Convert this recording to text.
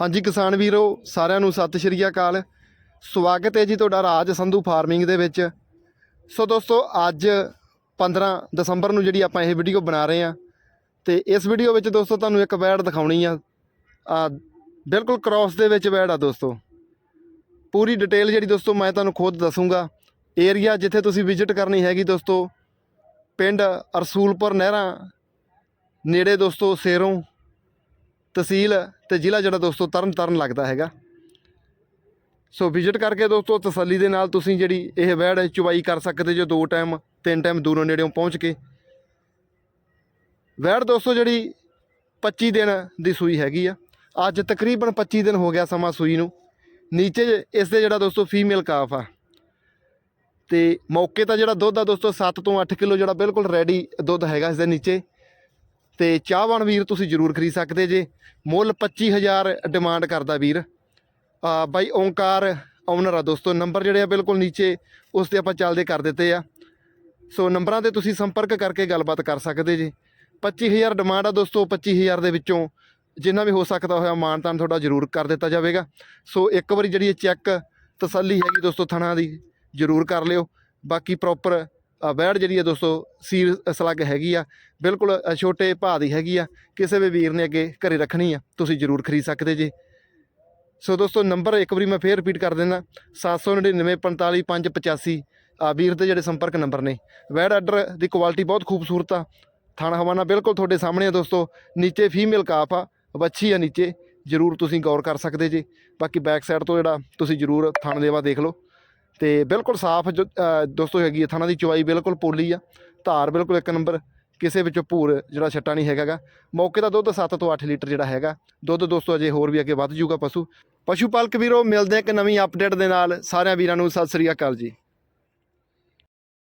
ਹਾਂਜੀ ਕਿਸਾਨ ਵੀਰੋ, ਸਾਰਿਆਂ ਨੂੰ ਸਤਿ ਸ਼੍ਰੀ ਅਕਾਲ। ਸਵਾਗਤ ਹੈ ਜੀ ਤੁਹਾਡਾ ਰਾਜ ਸੰਧੂ ਫਾਰਮਿੰਗ ਦੇ ਵਿੱਚ। ਸੋ ਦੋਸਤੋ, ਅੱਜ 15 ਦਸੰਬਰ ਨੂੰ ਜਿਹੜੀ ਆਪਾਂ ਇਹ ਵੀਡੀਓ ਬਣਾ ਰਹੇ ਹਾਂ, ਤੇ ਇਸ ਵੀਡੀਓ ਵਿੱਚ ਦੋਸਤੋ ਤੁਹਾਨੂੰ ਇੱਕ ਵੈੜ ਦਿਖਾਉਣੀ ਆ। ਆ, ਬਿਲਕੁਲ ਕ੍ਰਾਸ ਦੇ ਵਿੱਚ ਵੈੜ ਆ ਦੋਸਤੋ। ਪੂਰੀ ਡਿਟੇਲ ਜਿਹੜੀ ਦੋਸਤੋ ਮੈਂ ਤੁਹਾਨੂੰ ਖੁਦ ਦੱਸੂਗਾ। ਏਰੀਆ ਜਿੱਥੇ ਤੁਸੀਂ ਵਿਜ਼ਿਟ ਕਰਨੀ ਹੈਗੀ ਦੋਸਤੋ, ਪਿੰਡ ਅਰਸੂਲਪੁਰ ਨਹਿਰਾਂ, ਨੇੜੇ ਦੋਸਤੋ, ਸੇਰੋਂ। ਤਹਿਸੀਲ ਤੇ ਜ਼ਿਲ੍ਹਾ ਜਿਹੜਾ ਦੋਸਤੋ ਤਰਨ ਤਾਰਨ ਲੱਗਦਾ ਹੈਗਾ। ਸੋ ਵਿਜ਼ਿਟ ਕਰਕੇ ਦੋਸਤੋ ਤਸੱਲੀ ਦੇ ਨਾਲ ਤੁਸੀਂ ਜਿਹੜੀ ਇਹ ਵੈੜ ਚੁਬਾਈ ਕਰ ਸਕਦੇ ਜੋ ਦੋ ਟਾਈਮ ਤਿੰਨ ਟਾਈਮ ਦੂਰੋਂ ਨੇੜਿਓਂ ਪਹੁੰਚ ਕੇ। ਵੈੜ ਦੋਸਤੋ ਜਿਹੜੀ 25 ਦਿਨ ਦੀ ਸੂਈ ਹੈਗੀ ਆ। ਅੱਜ ਤਕਰੀਬਨ 25 ਦਿਨ ਹੋ ਗਿਆ ਸਮਾਂ ਸੂਈ ਨੂੰ। ਨੀਚੇ ਇਸ ਦੇ ਜਿਹੜਾ ਦੋਸਤੋ ਫੀਮੇਲ ਕਾਫ ਆ। ਤੇ ਮੌਕੇ ਤਾਂ ਜਿਹੜਾ ਦੁੱਧ ਆ ਦੋਸਤੋ 7 ਤੋਂ 8 ਕਿਲੋ ਜਿਹੜਾ ਬਿਲਕੁਲ ਰੈਡੀ ਦੁੱਧ ਹੈਗਾ ਇਸ ਦੇ ਨੀਚੇ। ਤੇ ਚਾਹਵਾਨ ਵੀਰ ਤੁਸੀਂ ਜ਼ਰੂਰ ਖਰੀਦ ਸਕਦੇ ਜੇ। ਮੁੱਲ 25000 ਡਿਮਾਂਡ ਕਰਦਾ ਵੀਰ। ਆ ਬਾਈ ਓਂਕਾਰ ਓਨਰ ਆ ਦੋਸਤੋ, ਨੰਬਰ ਜਿਹੜੇ ਆ ਬਿਲਕੁਲ ਨੀਚੇ, ਉਸ ਤੇ ਆਪਾਂ ਚੱਲਦੇ ਕਰ ਦਿੱਤੇ ਆ। ਸੋ ਨੰਬਰਾਂ ਤੇ ਤੁਸੀਂ ਸੰਪਰਕ ਕਰਕੇ ਗੱਲਬਾਤ ਕਰ ਸਕਦੇ ਜੇ। 25000 ਡਿਮਾਂਡ ਆ ਦੋਸਤੋ 25000 ਦੇ ਵਿੱਚੋਂ ਜਿੰਨਾ ਵੀ ਹੋ ਸਕਦਾ ਹੋਇਆ ਮਾਨਤਾਨ ਤੁਹਾਡਾ ਜ਼ਰੂਰ ਕਰ ਦਿੱਤਾ ਜਾਵੇਗਾ। ਸੋ ਇੱਕ ਵਾਰੀ ਜਿਹੜੀ ਇਹ ਚੈੱਕ ਤਸੱਲੀ ਹੈਗੀ ਦੋਸਤੋ ਥਣਾ ਦੀ, ਜ਼ਰੂਰ ਕਰ ਲਿਓ। ਬਾਕੀ ਪ੍ਰੋਪਰ ਵੈੜ ਜਿਹੜੀ ਹੈ ਦੋਸਤੋ ਸੀਰ ਸਲੱਗ ਹੈਗੀ ਆ, ਬਿਲਕੁਲ ਛੋਟੇ ਭਾਅ ਦੀ ਹੈਗੀ ਆ, ਕਿਸੇ ਵੀ ਵੀਰ ਨੇ ਅੱਗੇ ਘਰੇ ਰੱਖਣੀ ਆ, ਤੁਸੀਂ ਜ਼ਰੂਰ ਖਰੀਦ ਸਕਦੇ ਜੇ। ਸੋ ਦੋਸਤੋ, ਨੰਬਰ ਇੱਕ ਵਾਰੀ ਮੈਂ ਫੇਰ ਰਿਪੀਟ ਕਰ ਦਿੰਦਾ 7995455585 ਆ ਵੀਰ ਦੇ ਜਿਹੜੇ ਸੰਪਰਕ ਨੰਬਰ ਨੇ। ਵੈੜ ਆਰਡਰ ਦੀ ਕੁਆਲਿਟੀ ਬਹੁਤ ਖੂਬਸੂਰਤ ਆ, ਥਾਣਾ ਹਵਾਨਾ ਬਿਲਕੁਲ ਤੁਹਾਡੇ ਸਾਹਮਣੇ ਆ ਦੋਸਤੋ, ਨੀਚੇ ਫੀਮੇਲ ਕਾਫ ਆ, ਵੱਛੀ ਆ ਨੀਚੇ, ਜ਼ਰੂਰ ਤੁਸੀਂ ਗੌਰ ਕਰ ਸਕਦੇ ਜੇ। ਬਾਕੀ ਬੈਕ ਸਾਈਡ ਤੋਂ ਜਿਹੜਾ ਤੁਸੀਂ ਜ਼ਰੂਰ ਥਣ ਦੇਵਾ ਦੇਖ ਲਓ। ਤੇ ਬਿਲਕੁਲ ਸਾਫ਼ ਜੋ- ਦੋਸਤੋ ਹੈਗੀ ਹੈ ਥਾਣਾ ਦੀ ਚਵਾਈ ਬਿਲਕੁਲ ਪੋਲੀ ਆ, ਧਾਰ ਬਿਲਕੁਲ ਇੱਕ ਨੰਬਰ ਕਿਸੇ ਵਿੱਚੋਂ ਭੂਰ ਜਿਹੜਾ ਛੱਟਾ ਨਹੀਂ ਹੈਗਾਗਾ। ਮੌਕੇ ਦਾ ਦੁੱਧ 7 ਤੋਂ 8 ਲੀਟਰ ਜਿਹੜਾ ਹੈਗਾ। ਦੁੱਧ ਦੋਸਤੋ ਅਜੇ ਹੋਰ ਵੀ ਅੱਗੇ ਵੱਧ ਜਾਊਗਾ ਪਸ਼ੂ। ਪਸ਼ੂ ਪਾਲਕ ਵੀਰੋ, ਮਿਲਦੇ ਆ ਇੱਕ ਨਵੀਂ ਅਪਡੇਟ ਦੇ ਨਾਲ। ਸਾਰਿਆਂ ਵੀਰਾਂ ਨੂੰ ਸਤਿ ਸ੍ਰੀ ਅਕਾਲ ਜੀ।